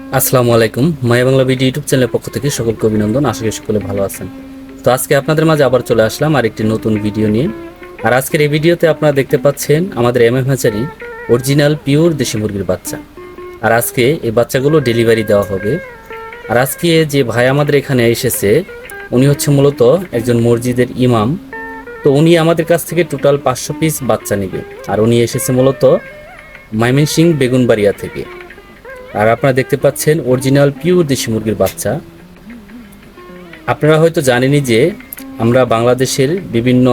আসসালামু আলাইকুম। মায়া Bangla video YouTube চ্যানেলের পক্ষ থেকে সকলকে অভিনন্দন। আশা করি সকলে ভালো আছেন। তো আজকে আপনাদের মাঝে আবার চলে আসলাম আর একটি নতুন ভিডিও নিয়ে। আর আজকের এই ভিডিওতে আপনারা দেখতে পাচ্ছেন আমাদের M M Hazari original, pure দেশি মুরগির বাচ্চা। আর আজকে এই বাচ্চাগুলো ডেলিভারি দেওয়া হবে। আর আজকে যে ভাই আমাদের এখানে এসেছে, উনি হচ্ছে মূলত একজন মসজিদের ইমাম। তো উনি আমাদের কাছ থেকে টোটাল পাঁচশো পিস বাচ্চা নেবে। আর উনি এসেছে মূলত ময়মনসিং বেগুনবাড়িয়া থেকে। আর আপনারা দেখতে পাচ্ছেন অরিজিনাল পিওর দেশি মুরগির বাচ্চা। আপনারা হয়তো জানেনই যে আমরা বাংলাদেশের বিভিন্ন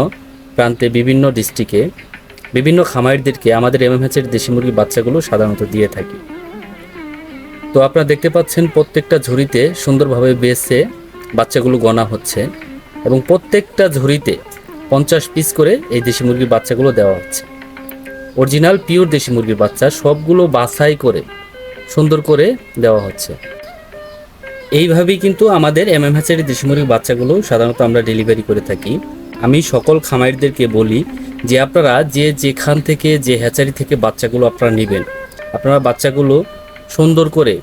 প্রান্তে, বিভিন্ন ডিস্ট্রিক্টে, বিভিন্ন খামারিদেরকে আমাদের এমএমএচের দেশি মুরগির বাচ্চাগুলো সাধারণত দিয়ে থাকি। তো আপনারা দেখতে পাচ্ছেন প্রত্যেকটা ঝুড়িতে সুন্দরভাবে বেছে বাচ্চাগুলো গনা হচ্ছে এবং প্রত্যেকটা ঝুড়িতে পঞ্চাশ পিস করে এই দেশি মুরগির বাচ্চাগুলো দেওয়া হচ্ছে। অরিজিনাল পিওর দেশি মুরগির বাচ্চা সবগুলো বাছাই করে সুন্দর করে দেওয়া হচ্ছে। এইভাবেই কিন্তু আমাদের এম এম হ্যাচারি দেশি মুরগির বাচ্চাগুলো সাধারণত আমরা ডেলিভারি করে থাকি। আমি সকল খামারিদেরকে বলি যে আপনারা যে যেখান থেকে, যে হ্যাচারি থেকে বাচ্চাগুলো আপনারা নেবেন, আপনারা বাচ্চাগুলো সুন্দর করে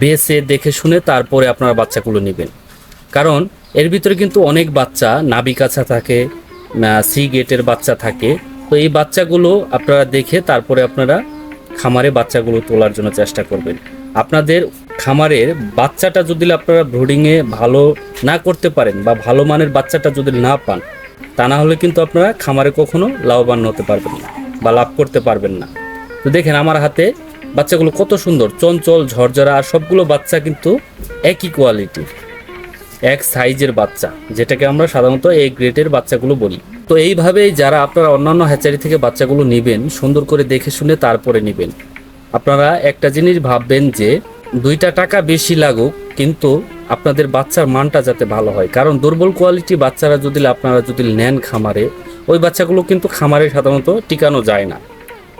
বেছে, দেখে শুনে তারপরে আপনারা বাচ্চাগুলো নেবেন। কারণ এর ভিতরে কিন্তু অনেক বাচ্চা নাবি কাছা থাকে সি গেটের বাচ্চা থাকে। তো এই বাচ্চাগুলো আপনারা দেখে তারপরে আপনারা খামারে বাচ্চাগুলো তোলার জন্য চেষ্টা করবেন। আপনাদের খামারের বাচ্চাটা যদি আপনারা ব্রুডিংয়ে ভালো না করতে পারেন বা ভালো মানের বাচ্চাটা যদি না পান, তা না হলে কিন্তু আপনারা খামারে কখনো লাভবান হতে পারবেন না বা লাভ করতে পারবেন না। তো দেখেন আমার হাতে বাচ্চাগুলো কত সুন্দর, চঞ্চল, ঝরঝরা, আর সবগুলো বাচ্চা কিন্তু একই কোয়ালিটির এক সাইজের বাচ্চা, যেটাকে আমরা সাধারণত এই গ্রেডের বাচ্চাগুলো বলি। তো এইভাবেই যারা আপনারা অন্যান্য হ্যাচারি থেকে বাচ্চাগুলো নেবেন, সুন্দর করে দেখে শুনে তারপরে নেবেন। আপনারা একটা জিনিস ভাববেন যে, দুইটা টাকা বেশি লাগুক, কিন্তু আপনাদের বাচ্চার মানটা যাতে ভালো হয়। কারণ দুর্বল কোয়ালিটি বাচ্চারা যদি, আপনারা যদি নেন খামারে, ওই বাচ্চাগুলো কিন্তু খামারে সাধারণত টিকানো যায় না।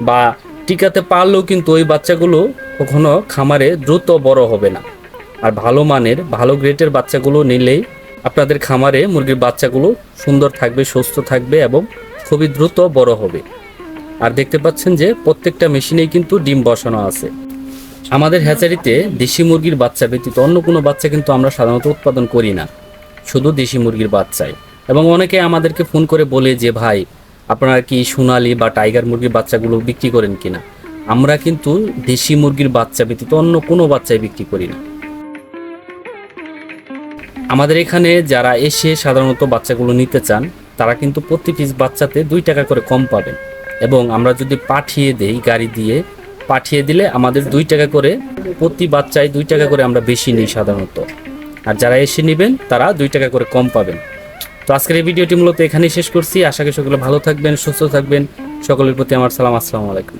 বা টিকাতে পারলেও কিন্তু ওই বাচ্চাগুলো কখনো খামারে দ্রুত বড় হবে না। আর ভালো মানের, ভালো গ্রেডের বাচ্চাগুলো নিলেই আপনাদের খামারে মুরগির বাচ্চাগুলো সুন্দর থাকবে, সুস্থ থাকবে এবং খুবই দ্রুত বড় হবে। আর দেখতে পাচ্ছেন যে প্রত্যেকটা মেশিনেই কিন্তু ডিম বসানো আছে। আমাদের হ্যাচারিতে দেশি মুরগির বাচ্চা ব্যতীত অন্য কোনো বাচ্চা কিন্তু আমরা সাধারণত উৎপাদন করি না। শুধু দেশি মুরগির বাচ্চাই। এবং অনেকে আমাদেরকে ফোন করে বলে যে, ভাই, আপনারা কি সোনালি বা টাইগার মুরগির বাচ্চাগুলো বিক্রি করেন কিনা? আমরা কিন্তু দেশি মুরগির বাচ্চা ব্যতীত অন্য কোনো বাচ্চাই বিক্রি করি না। আমাদের এখানে যারা এসে সাধারণত বাচ্চাগুলো নিতে চান, তারা কিন্তু প্রতি পিস বাচ্চাতে দুই টাকা করে কম পাবেন এবং আমরা যদি পাঠিয়ে দেই গাড়ি দিয়ে, পাঠিয়ে দিলে আমাদের দুই টাকা করে, প্রতি বাচ্চায় দুই টাকা করে আমরা বেশি নিই সাধারণত। আর যারা এসে নেবেন, তারা দুই টাকা করে কম পাবেন। তো আজকের এই ভিডিওটি মূলত এখানেই শেষ করছি। আশা করি সকলে ভালো থাকবেন, সুস্থ থাকবেন। সকলের প্রতি আমার সালাম, আসসালামু আলাইকুম।